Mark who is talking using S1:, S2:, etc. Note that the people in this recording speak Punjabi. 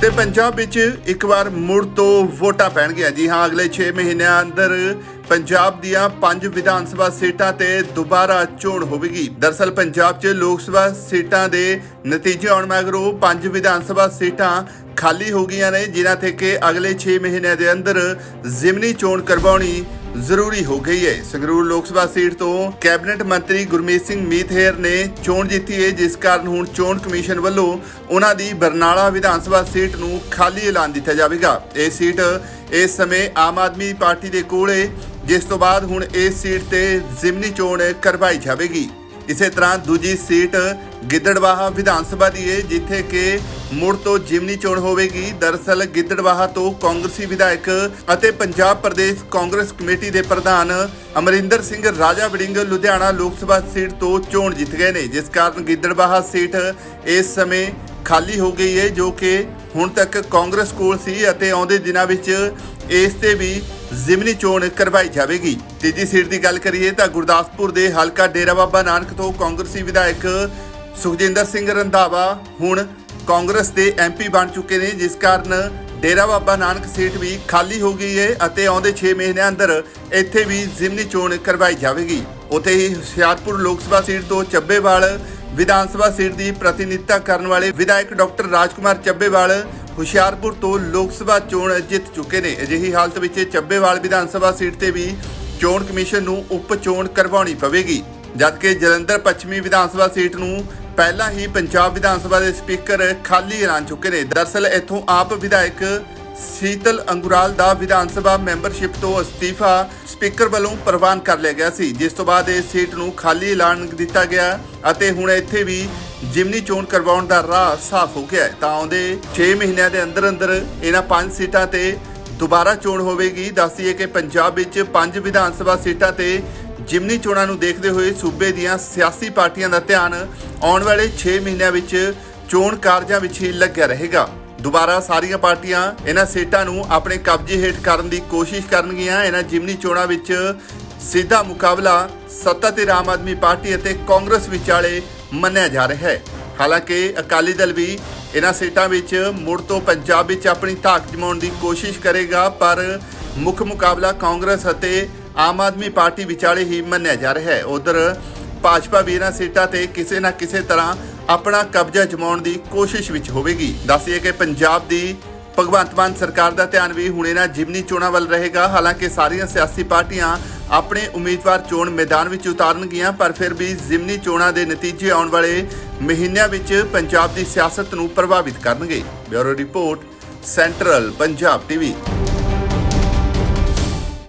S1: ਤੇ ਪੰਜਾਬ ਵਿੱਚ ਇੱਕ ਵਾਰ ਮੁੜ ਤੋਂ ਵੋਟਾਂ ਪੈਣਗੀਆਂ ਜੀ। ਹਾਂ, ਅਗਲੇ 6 ਮਹੀਨਿਆਂ ਅੰਦਰ ਪੰਜਾਬ ਦੀਆਂ ਪੰਜ ਵਿਧਾਨ ਸਭਾ ਸੀਟਾਂ ਤੇ ਦੁਬਾਰਾ ਚੋਣ ਹੋਵੇਗੀ। ਦਰਸਲ ਪੰਜਾਬ 'ਚ ਲੋਕ ਸਭਾ ਸੀਟਾਂ ਦੇ ਨਤੀਜੇ ਆਉਣ ਮਗਰੋਂ ਪੰਜ ਵਿਧਾਨ ਸਭਾ ਸੀਟਾਂ ਖਾਲੀ ਹੋ ਗਈਆਂ ਨੇ, ਜਿਨ੍ਹਾਂ ਤੇ ਕਿ ਅਗਲੇ 6 ਮਹੀਨਿਆਂ ਦੇ ਅੰਦਰ ਜ਼ਿਮਨੀ ਚੋਣ ਕਰਵਾਉਣੀ ਜ਼ਰੂਰੀ ਹੋ ਗਈ ਹੈ। ਸੰਗਰੂਰ ਲੋਕ ਸਭਾ ਸੀਟ ਤੋਂ ਕੈਬਨਿਟ ਮੰਤਰੀ ਗੁਰਮੀਤ ਸਿੰਘ ਮੀਤਹੇਰ ਨੇ ਚੋਣ ਜਿੱਤੀ ਹੈ, ਜਿਸ ਕਾਰਨ ਹੁਣ ਚੋਣ ਕਮਿਸ਼ਨ ਵੱਲੋਂ ਉਹਨਾਂ ਦੀ ਬਰਨਾਲਾ ਵਿਧਾਨ ਸਭਾ ਸੀਟ ਨੂੰ ਖਾਲੀ ਐਲਾਨ ਦਿੱਤਾ ਜਾਵੇਗਾ। ਇਹ ਸੀਟ ਇਸ ਸਮੇਂ ਆਮ ਆਦਮੀ ਪਾਰਟੀ ਦੇ ਕੋਲ ਹੈ, ਜਿਸ ਤੋਂ ਬਾਅਦ ਹੁਣ ਇਸ ਸੀਟ ਤੇ ਜ਼ਿਮਨੀ ਚੋਣ ਕਰਵਾਈ ਜਾਵੇਗੀ। ਇਸੇ ਤਰ੍ਹਾਂ ਦੂਜੀ ਸੀਟ ਗਿੱਦੜਵਾਹਾ ਵਿਧਾਨ ਸਭਾ ਦੀ ਹੈ ਜਿੱਥੇ ਕਿ ਮੁੜ ਤੋਂ ਜਿਮਨੀ ਚੋਣ ਹੋਵੇਗੀ। ਦਰਅਸਲ ਗਿੱਦੜਵਾਹਾ ਤੋਂ ਕਾਂਗਰਸੀ ਵਿਧਾਇਕ ਅਤੇ ਪੰਜਾਬ ਪ੍ਰਦੇਸ਼ ਕਾਂਗਰਸ ਕਮੇਟੀ ਦੇ ਪ੍ਰਧਾਨ ਅਮਰਿੰਦਰ ਸਿੰਘ ਰਾਜਾ ਵੜਿੰਗ ਲੁਧਿਆਣਾ ਲੋਕ ਸਭਾ ਸੀਟ ਤੋਂ ਚੋਣ ਜਿੱਤ ਗਏ ਨੇ। ਜਿਸ ਕਾਰਨ ਗਿੱਦੜਵਾਹਾ ਸੀਟ ਇਸ ਸਮੇਂ ਖਾਲੀ ਹੋ ਗਈ ਹੈ ਜੋ ਕਿ ਹੁਣ ਤੱਕ ਕਾਂਗਰਸ ਕੋਲ ਸੀ ਅਤੇ ਆਉਂਦੇ ਦਿਨਾਂ ਵਿੱਚ ਇਸ ਤੇ ਵੀ ਜ਼ਿਮਨੀ ਚੋਣ ਕਰਵਾਈ ਜਾਵੇਗੀ। ਤੀਜੀ ਸੀਟ ਦੀ ਗੱਲ ਕਰੀਏ ਤਾਂ ਗੁਰਦਾਸਪੁਰ ਦੇ ਹਲਕਾ ਡੇਰਾ ਬਾਬਾ ਨਾਨਕ ਤੋਂ ਕਾਂਗਰਸੀ ਵਿਧਾਇਕ ਸੁਖਜਿੰਦਰ ਸਿੰਘ ਰੰਧਾਵਾ ਹੁਣ ਕਾਂਗਰਸ ਦੇ ਐਮਪੀ ਬਣ ਚੁੱਕੇ ਨੇ, ਜਿਸ ਕਾਰਨ ਡੇਰਾ ਬਾਬਾ ਨਾਨਕ ਸੀਟ ਵੀ ਖਾਲੀ ਹੋ ਗਈ ਹੈ ਅਤੇ ਆਉਂਦੇ 6 ਮਹੀਨਿਆਂ ਅੰਦਰ ਇੱਥੇ ਵੀ ਜ਼ਿਮਨੀ ਚੋਣ ਕਰਵਾਈ ਜਾਵੇਗੀ। ਉੱਥੇ ਹੀ ਹੁਸ਼ਿਆਰਪੁਰ ਲੋਕ ਸਭਾ ਸੀਟ ਤੋਂ ਚੱਬੇਵਾਲ ਵਿਧਾਨ ਸਭਾ ਸੀਟ ਦੀ ਪ੍ਰਤੀਨਿਧਤਾ ਕਰਨ ਵਾਲੇ ਵਿਧਾਇਕ ਡਾਕਟਰ ਰਾਜਕੁਮਾਰ ਚੱਬੇਵਾਲ ਹੁਸ਼ਿਆਰਪੁਰ ਤੋਂ ਲੋਕ ਸਭਾ ਚੋਣ ਜਿੱਤ ਚੁੱਕੇ ਨੇ। ਅਜਿਹੀ ਹਾਲਤ ਵਿੱਚ ਚੱਬੇਵਾਲ ਵਿਧਾਨ ਸਭਾ ਸੀਟ ਤੇ ਵੀ ਚੋਣ ਕਮਿਸ਼ਨ ਨੂੰ ਉਪ ਚੋਣ ਕਰਵਾਉਣੀ ਪਵੇਗੀ। ਜਦਕਿ ਜਲੰਧਰ ਪੱਛਮੀ ਵਿਧਾਨ ਸਭਾ ਸੀਟ ਨੂੰ ਪਹਿਲਾਂ ਹੀ ਪੰਜਾਬ ਵਿਧਾਨ ਸਭਾ ਦੇ ਸਪੀਕਰ ਖਾਲੀ ਐਲਾਨ ਚੁੱਕੇ ਨੇ। ਦਰਅਸਲ ਇੱਥੋਂ ਆਪ ਵਿਧਾਇਕ ਸੀਤਲ ਅੰਗੁਰਾਲ ਦਾ ਵਿਧਾਨ ਸਭਾ ਮੈਂਬਰਸ਼ਿਪ ਤੋਂ ਅਸਤੀਫਾ ਸਪੀਕਰ ਵੱਲੋਂ ਪ੍ਰਵਾਨ ਕਰ ਲਿਆ ਗਿਆ ਸੀ, ਜਿਸ ਤੋਂ ਬਾਅਦ ਇਸ ਸੀਟ ਨੂੰ ਖਾਲੀ ਐਲਾਨ ਦਿੱਤਾ ਗਿਆ ਅਤੇ ਹੁਣ ਇੱਥੇ ਵੀ ਜਿਮਨੀ ਚੋਣ ਕਰਵਾਉਣ ਦਾ ਰਾਹ ਸਾਫ਼ ਹੋ ਗਿਆ ਹੈ। ਤਾਂ ਆਉਂਦੇ 6 ਮਹੀਨਿਆਂ ਦੇ ਅੰਦਰ ਅੰਦਰ ਇਹਨਾਂ ਪੰਜ ਸੀਟਾਂ ਤੇ ਦੁਬਾਰਾ ਚੋਣ ਹੋਵੇਗੀ। ਦੱਸੀਏ ਕਿ ਪੰਜਾਬ ਵਿੱਚ ਪੰਜ ਵਿਧਾਨ ਸਭਾ ਸੀਟਾਂ ਤੇ ਜਿਮਨੀ ਚੋਣਾਂ ਨੂੰ ਦੇਖਦੇ ਹੋਏ ਸੂਬੇ ਦੀਆਂ ਸਿਆਸੀ ਪਾਰਟੀਆਂ ਦਾ ਧਿਆਨ ਆਉਣ ਵਾਲੇ 6 ਮਹੀਨਿਆਂ ਵਿੱਚ ਚੋਣ ਕਾਰਜਾਂ ਵਿੱਚ ਹੀ ਲੱਗਿਆ ਰਹੇਗਾ। ਦੁਬਾਰਾ ਸਾਰੀਆਂ ਪਾਰਟੀਆਂ ਇਹਨਾਂ ਸੀਟਾਂ ਨੂੰ ਆਪਣੇ ਕਬਜ਼ੇ ਹੇਠ ਕਰਨ ਦੀ ਕੋਸ਼ਿਸ਼ ਕਰਨਗੀਆਂ। ਇਹਨਾਂ ਜਿਮਨੀ ਚੋਣਾਂ ਵਿੱਚ ਸਿੱਧਾ ਮੁਕਾਬਲਾ ਸੱਤਾ ਤੇ ਆਮ ਆਦਮੀ ਪਾਰਟੀ ਅਤੇ ਕਾਂਗਰਸ ਵਿਚਾਲੇ ਮੰਨਿਆ ਜਾ ਰਿਹਾ ਹੈ। ਹਾਲਾਂਕਿ ਅਕਾਲੀ ਦਲ ਵੀ ਇਹਨਾਂ ਸੀਟਾਂ ਵਿੱਚ ਮੁੜ ਤੋਂ ਪੰਜਾਬ ਵਿੱਚ ਆਪਣੀ ਧਾਕ ਜਮਾਉਣ ਦੀ ਕੋਸ਼ਿਸ਼ ਕਰੇਗਾ, ਪਰ ਮੁੱਖ ਮੁਕਾਬਲਾ ਕਾਂਗਰਸ ਅਤੇ ਆਮ ਆਦਮੀ ਪਾਰਟੀ ਵਿਚਾਲੇ ਹੀ ਮੰਨਿਆ ਜਾ ਰਿਹਾ ਹੈ। ਉਧਰ ਭਾਜਪਾ ਵੀ ਇਹਨਾਂ ਸੀਟਾਂ ਤੇ ਕਿਸੇ ਨਾ ਕਿਸੇ ਤਰ੍ਹਾਂ ਆਪਣਾ ਕਬਜ਼ਾ ਜਮਾਉਣ ਦੀ ਕੋਸ਼ਿਸ਼ ਵਿੱਚ ਹੋਵੇਗੀ। ਦੱਸੀਏ ਕਿ ਪੰਜਾਬ ਦੀ ਭਗਵੰਤ ਮਾਨ ਸਰਕਾਰ ਦਾ ਧਿਆਨ ਵੀ ਹੁਣ ਇਹਨਾਂ ਜਿਮਨੀ ਚੋਣਾਂ ਵੱਲ ਰਹੇਗਾ। ਹਾਲਾਂਕਿ ਸਾਰੀਆਂ ਸਿਆਸੀ ਪਾਰਟੀਆਂ ਆਪਣੇ ਉਮੀਦਵਾਰ ਚੋਣ ਮੈਦਾਨ ਵਿੱਚ ਉਤਾਰਨਗੀਆਂ, ਪਰ ਫਿਰ ਵੀ ਜਿਮਨੀ ਚੋਣਾਂ ਦੇ ਨਤੀਜੇ ਆਉਣ ਵਾਲੇ ਮਹੀਨਿਆਂ ਵਿੱਚ ਪੰਜਾਬ ਦੀ ਸਿਆਸਤ ਨੂੰ ਪ੍ਰਭਾਵਿਤ ਕਰਨਗੇ। Bureau report, central Punjab TV.